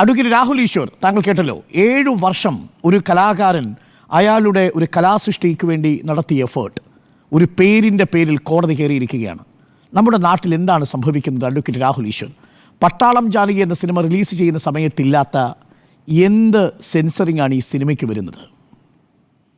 Advocate Rahul Easwar താങ്കൾ കേട്ടല്ലോ. ഏഴു വർഷം ഒരു കലാകാരൻ അയാളുടെ ഒരു കലാസൃഷ്ടിക്ക് വേണ്ടി നടത്തിയ എഫേർട്ട് ഒരു പേരിന്റെ പേരിൽ കോടതി കയറിയിരിക്കുകയാണ്. നമ്മുടെ നാട്ടിൽ എന്താണ് സംഭവിക്കുന്നത് അഡ്വക്കേറ്റ് രാഹുൽ ഈശ്വർ? പട്ടാളം ജാനകി എന്ന സിനിമ റിലീസ് ചെയ്യുന്ന സമയത്തില്ലാത്ത എന്ത് സെൻസറിംഗ് ആണ് ഈ സിനിമയ്ക്ക് വരുന്നത്?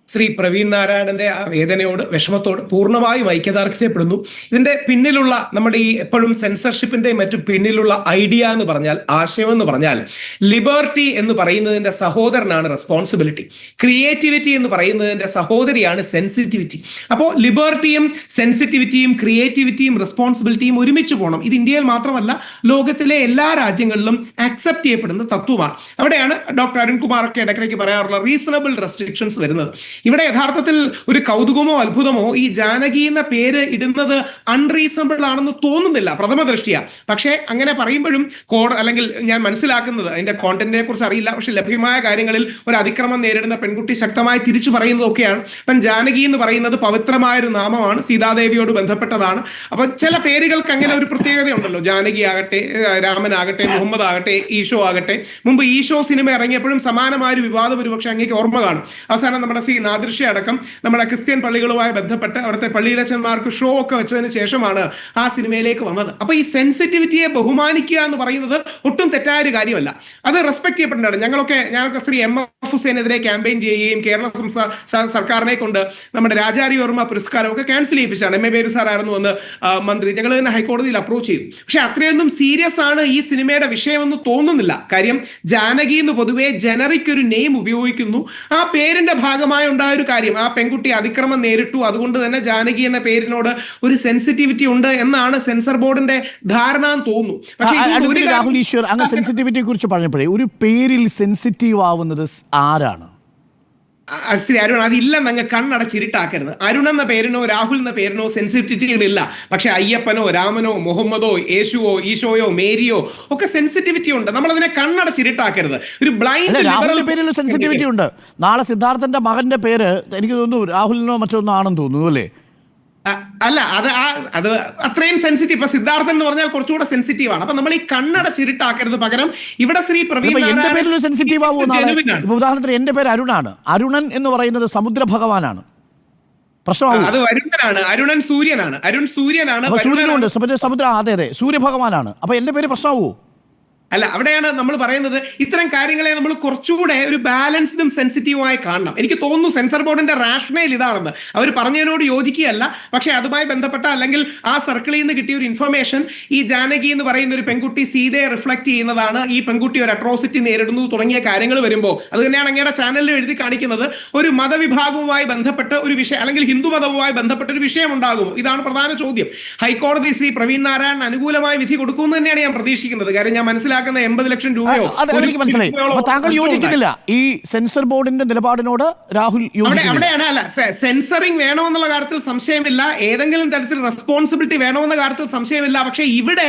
ശ്രീ പ്രവീൺ നാരായണന്റെ ആ വേദനയോട് വിഷമത്തോട് പൂർണമായും ഐക്യദാർഢ്യപ്പെടുന്നു ഇതിന്റെ പിന്നിലുള്ള നമ്മുടെ ഈ എപ്പോഴും സെൻസർഷിപ്പിന്റെ മറ്റും പിന്നിലുള്ള ഐഡിയ എന്ന് പറഞ്ഞാൽ ആശയം എന്ന് പറഞ്ഞാൽ ലിബർട്ടി എന്ന് പറയുന്നതിന്റെ സഹോദരനാണ് റെസ്പോൺസിബിലിറ്റി ക്രിയേറ്റിവിറ്റി എന്ന് പറയുന്നതിന്റെ സഹോദരിയാണ് സെൻസിറ്റിവിറ്റി അപ്പോൾ ലിബർട്ടിയും സെൻസിറ്റിവിറ്റിയും ക്രിയേറ്റിവിറ്റിയും റെസ്പോൺസിബിലിറ്റിയും ഒരുമിച്ച് പോകണം ഇത് ഇന്ത്യയിൽ മാത്രമല്ല ലോകത്തിലെ എല്ലാ രാജ്യങ്ങളിലും അക്സെപ്റ്റ് ചെയ്യപ്പെടുന്ന തത്വമാണ്. അവിടെയാണ് ഡോക്ടർ അരുൺകുമാർ ഒക്കെ ഇടയ്ക്കിടയ്ക്ക് പറയാറുള്ള റീസണബിൾ റെസ്ട്രിക്ഷൻസ് വരുന്നത്. ഇവിടെ യഥാർത്ഥത്തിൽ ഒരു കൗതുകമോ അത്ഭുതമോ ഈ ജാനകി എന്ന പേര് ഇടുന്നത് അൺറീസണബിൾ ആണെന്ന് തോന്നുന്നില്ല പ്രഥമ ദൃഷ്ടിയ. പക്ഷേ അങ്ങനെ പറയുമ്പോഴും കോട അല്ലെങ്കിൽ ഞാൻ മനസ്സിലാക്കുന്നത് അതിന്റെ കോണ്ടന്റിനെ കുറിച്ച് അറിയില്ല. പക്ഷെ ലഭ്യമായ കാര്യങ്ങളിൽ ഒരു അതിക്രമം നേരിടുന്ന പെൺകുട്ടി ശക്തമായി തിരിച്ചു പറയുന്നതൊക്കെയാണ്. അപ്പം ജാനകി എന്ന് പറയുന്നത് പവിത്രമായ ഒരു നാമമാണ് സീതാദേവിയോട് ബന്ധപ്പെട്ടതാണ്. അപ്പൊ ചില പേരുകൾക്ക് അങ്ങനെ ഒരു പ്രത്യേകതയുണ്ടല്ലോ. ജാനകി ആകട്ടെ രാമനാകട്ടെ മുഹമ്മദ് ആകട്ടെ ഈശോ ആകട്ടെ. മുമ്പ് ഈശോ സിനിമ ഇറങ്ങിയപ്പോഴും സമാനമായ ഒരു വിവാദം ഒരുപക്ഷെ അങ്ങേക്ക് ഓർമ്മ കാണും. അവസാനം നമ്മുടെ ശ്രീ നാദൃശ്യ അടക്കം നമ്മുടെ ക്രിസ്ത്യൻ പള്ളികളുമായി ബന്ധപ്പെട്ട് അവിടുത്തെ പള്ളിയിലച്ചന്മാർക്ക് ഷോ ഒക്കെ വെച്ചതിന് ശേഷമാണ് ആ സിനിമയിലേക്ക് വന്നത്. അപ്പൊ ഈ സെൻസിറ്റിവിറ്റിയെ ബഹുമാനിക്കുക എന്ന് പറയുന്നത് ഒട്ടും തെറ്റായ ഒരു കാര്യമല്ല. അത് റെസ്പെക്ട് ചെയ്യപ്പെടേണ്ടതാണ്. ഞങ്ങളൊക്കെ ഞാനൊക്കെ ശ്രീ എം എഫ് ഹുസൈനെതിരെ ക്യാമ്പയിൻ ചെയ്യുകയും കേരള സർക്കാരിനെ കൊണ്ട് നമ്മുടെ പുരസ്കാരം ഒക്കെ ക്യാൻസൽ ചെയ്യിപ്പിച്ചാണ്. എം എ ബേബി സാർ ആയിരുന്നു എന്ന് മന്ത്രി ഞങ്ങൾ തന്നെ ഹൈക്കോടതിയിൽ അപ്രോച്ച് ചെയ്തു. പക്ഷെ അത്രയൊന്നും സീരിയസ് ആണ് ഈ സിനിമയുടെ വിഷയമെന്ന് തോന്നുന്നില്ല. കാര്യം ജാനകി എന്ന് പൊതുവെ ജനറിക് ഒരു നെയിം ഉപയോഗിക്കുന്നു. ആ പേരിന്റെ ഭാഗമായി ഉണ്ടായ ഒരു കാര്യം ആ പെൺകുട്ടി അതിക്രമം നേരിട്ടു. അതുകൊണ്ട് തന്നെ ജാനകി എന്ന പേരിനോട് ഒരു സെൻസിറ്റിവിറ്റി ഉണ്ട് എന്നാണ് സെൻസർ ബോർഡിന്റെ ധാരണ എന്ന് തോന്നുന്നു. പക്ഷേ രാഹുൽ ഈശ്വർ അങ്ങ് സെൻസിറ്റിവിറ്റിയെ കുറിച്ച് പറഞ്ഞപ്പോഴേ ഒരു പേരിൽ സെൻസിറ്റീവ് ആവുന്നത് ആരാണ്? ശ്രീ അരുൺ അതില്ലെന്ന് അങ്ങ് കണ്ണടച്ചിരിട്ടാക്കരുത് അരുൺ എന്ന പേരിനോ രാഹുൽ എന്ന പേരിനോ സെൻസിറ്റിവിറ്റികളില്ല പക്ഷെ അയ്യപ്പനോ രാമനോ മുഹമ്മദോ യേശുവോ ഈശോയോ മേരിയോ ഒക്കെ സെൻസിറ്റിവിറ്റി ഉണ്ട്. നമ്മൾ അതിനെ കണ്ണടച്ചിരിട്ടാക്കരുത് ഒരു ബ്ലൈൻഡ് രാഹുലിന്റെ പേരിൽ സെൻസിറ്റിവിറ്റി ഉണ്ട്. നാളെ സിദ്ധാർത്ഥന്റെ മകന്റെ പേര് എനിക്ക് തോന്നുന്നു രാഹുലിനോ മറ്റൊന്നോ ആണെന്ന് തോന്നുന്നു അല്ലേ? അല്ല അത് ആ അത് അത്രയും സെൻസിറ്റീവ് ഇപ്പൊ സിദ്ധാർത്ഥൻ എന്ന് പറഞ്ഞാൽ കുറച്ചുകൂടെ സെൻസിറ്റീവ് ആണ്. അപ്പൊ നമ്മൾ ഈ കണ്ണട ചിരിട്ടാക്കരുത് പകരം ഇവിടെ ശ്രീ പ്രവീൺ എന്റെ പേരിൽ സെൻസിറ്റീവ്. ഉദാഹരണത്തിന് എന്റെ പേര് അരുണാണ്. അരുണൻ എന്ന് പറയുന്നത് സമുദ്ര ഭഗവാനാണ് അത് വരുണനാണ്. അരുണൻ സൂര്യനാണ്. അരുൺ സൂര്യനാണ് സൂര്യനുണ്ട്. സമുദ്ര അതെ സൂര്യ ഭഗവാനാണ് അപ്പൊ എന്റെ പേര് പ്രശ്നമാവോ അല്ല അവിടെയാണ് നമ്മൾ പറയുന്നത് ഇത്തരം കാര്യങ്ങളെ നമ്മൾ കുറച്ചുകൂടെ ഒരു ബാലൻസ്ഡും സെൻസിറ്റീവുമായി കാണണം. എനിക്ക് തോന്നുന്നു സെൻസർ ബോർഡിന്റെ റാഷണൽ ഇതാണെന്ന്. അവർ പറഞ്ഞതിനോട് യോജിക്കുകയല്ല. പക്ഷേ അതുമായി ബന്ധപ്പെട്ട അല്ലെങ്കിൽ ആ സർക്കിളിൽ നിന്ന് കിട്ടിയ ഒരു ഇൻഫർമേഷൻ ഈ ജാനകി എന്ന് പറയുന്ന ഒരു പെൺകുട്ടി സീതയെ റിഫ്ലക്ട് ചെയ്യുന്നതാണ്. ഈ പെൺകുട്ടി ഒരു അട്രോസിറ്റി നേരിടുന്നു തുടങ്ങിയ കാര്യങ്ങൾ വരുമ്പോൾ. അത് തന്നെയാണ് അങ്ങയുടെ ചാനലിൽ എഴുതി കാണിക്കുന്നത്. ഒരു മതവിഭാഗവുമായി ബന്ധപ്പെട്ട ഒരു വിഷയം അല്ലെങ്കിൽ ഹിന്ദു മതവുമായി ബന്ധപ്പെട്ട ഒരു വിഷയം ഉണ്ടാകുമോ ഇതാണ് പ്രധാന ചോദ്യം. ഹൈക്കോടതി ശ്രീ പ്രവീൺ നാരായണൻ അനുകൂലമായ വിധി കൊടുക്കുമെന്ന് തന്നെയാണ് ഞാൻ പ്രതീക്ഷിക്കുന്നത്. കാര്യം ഞാൻ മനസ്സിലാക്കുന്ന എൺപത് ലക്ഷം രൂപയോ എനിക്ക് മനസ്സിലായി. താങ്കൾ യോജിക്കുന്നില്ല. ഈ സെൻസർ ബോർഡിന്റെ നിലപാടിനോട് രാഹുൽ അവിടെയാണ് അല്ല സെൻസറിങ് വേണമെന്നുള്ള കാര്യത്തിൽ സംശയമില്ല. ഏതെങ്കിലും തരത്തിൽ റെസ്പോൺസിബിലിറ്റി വേണമെന്ന കാര്യത്തിൽ സംശയമില്ല. പക്ഷെ ഇവിടെ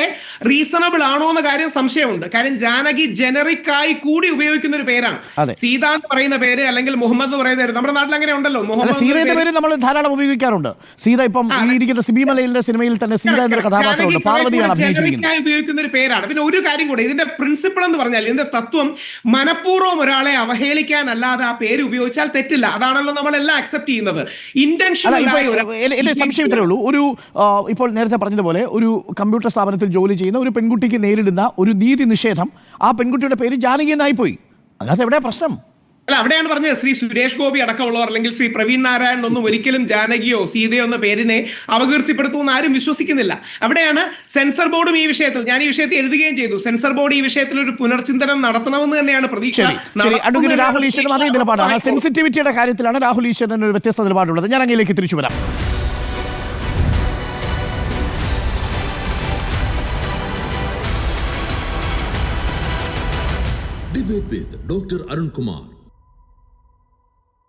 റീസണബിൾ ആണോ എന്ന കാര്യം സംശയമുണ്ട്. കാര്യം ജാനകി ജനറിക് ആയി കൂടി ഉപയോഗിക്കുന്ന ഒരു പേരാണ്. സീത എന്ന് പറയുന്ന പേര് അല്ലെങ്കിൽ മുഹമ്മദ് എന്ന് പറയുന്ന പേര് നമ്മുടെ നാട്ടിൽ അങ്ങനെ ഉണ്ടല്ലോ. മുഹമ്മദ് സീതയുടെ പേര് നമ്മൾ ധാരാളം ഉപയോഗിക്കാറുണ്ട്. സീത ഇപ്പം ഇരിക്കുന്ന സിബിമലയിലെ സിനിമയിൽ തന്നെ സീത എന്നൊരു കഥാപാത്രമുണ്ട്. പാർവതിയാണ് ഉപയോഗിക്കുന്ന ഒരു പേരാണ്. പിന്നെ ഒരു കാര്യം കൂടെ ഇതിന്റെ പ്രിൻസിപ്പിൾ എന്ന് പറഞ്ഞാൽ ഇതിന്റെ തത്വം മനഃപൂർവം ഒരാളെ അവഹേളിക്കാനല്ലാതെ ആ പേര് ഉപയോഗിച്ചാൽ തെറ്റില്ല. അതാണല്ലോ നമ്മൾ എല്ലാം അക്സെപ്റ്റ് ചെയ്യുന്നത് എന്റെ സംശയം ഇത്രേ ഉള്ളൂ. ഒരു ഇപ്പോൾ നേരത്തെ പറഞ്ഞതുപോലെ ഒരു കമ്പ്യൂട്ടർ സ്ഥാപനത്തിൽ ജോലി ചെയ്യുന്ന ഒരു പെൺകുട്ടിക്ക് നേരിടുന്ന ഒരു നീതി നിഷേധം ആ പെൺകുട്ടിയുടെ പേര് ജാനകി എന്നായിപ്പോയി അതിനകത്ത് എവിടെയാ പ്രശ്നം? അല്ല അവിടെയാണ് പറഞ്ഞത് ശ്രീ സുരേഷ് ഗോപി അടക്കമുള്ളവർ അല്ലെങ്കിൽ ശ്രീ പ്രവീൺ നാരായണൻ ഒന്നും ഒരിക്കലും ജാനകിയോ സീതയോ എന്ന പേരിനെ അപകീർത്തിപ്പെടുത്തുമെന്ന് ആരും വിശ്വസിക്കുന്നില്ല. അവിടെയാണ് സെൻസർ ബോർഡും ഈ വിഷയത്തിൽ ഞാൻ ഈ വിഷയത്തിൽ എഴുതുകയും ചെയ്തു. സെൻസർ ബോർഡ് ഈ വിഷയത്തിൽ ഒരു പുനർചിന്തനം നടത്തണമെന്ന് തന്നെയാണ് പ്രതീക്ഷ. രാഹുൽ ഈശ്വരൻ അതേ നിലപാടാണ്. സെൻസിറ്റിവിറ്റിയുടെ കാര്യത്തിലാണ് രാഹുൽ ഈശ്വരൻ ഒരു വ്യത്യസ്ത നിലപാടുള്ളത്. ഞാൻ അങ്ങയിലേക്ക് തിരിച്ചു വരാം. Doctor Arunkumar Arun Kumar.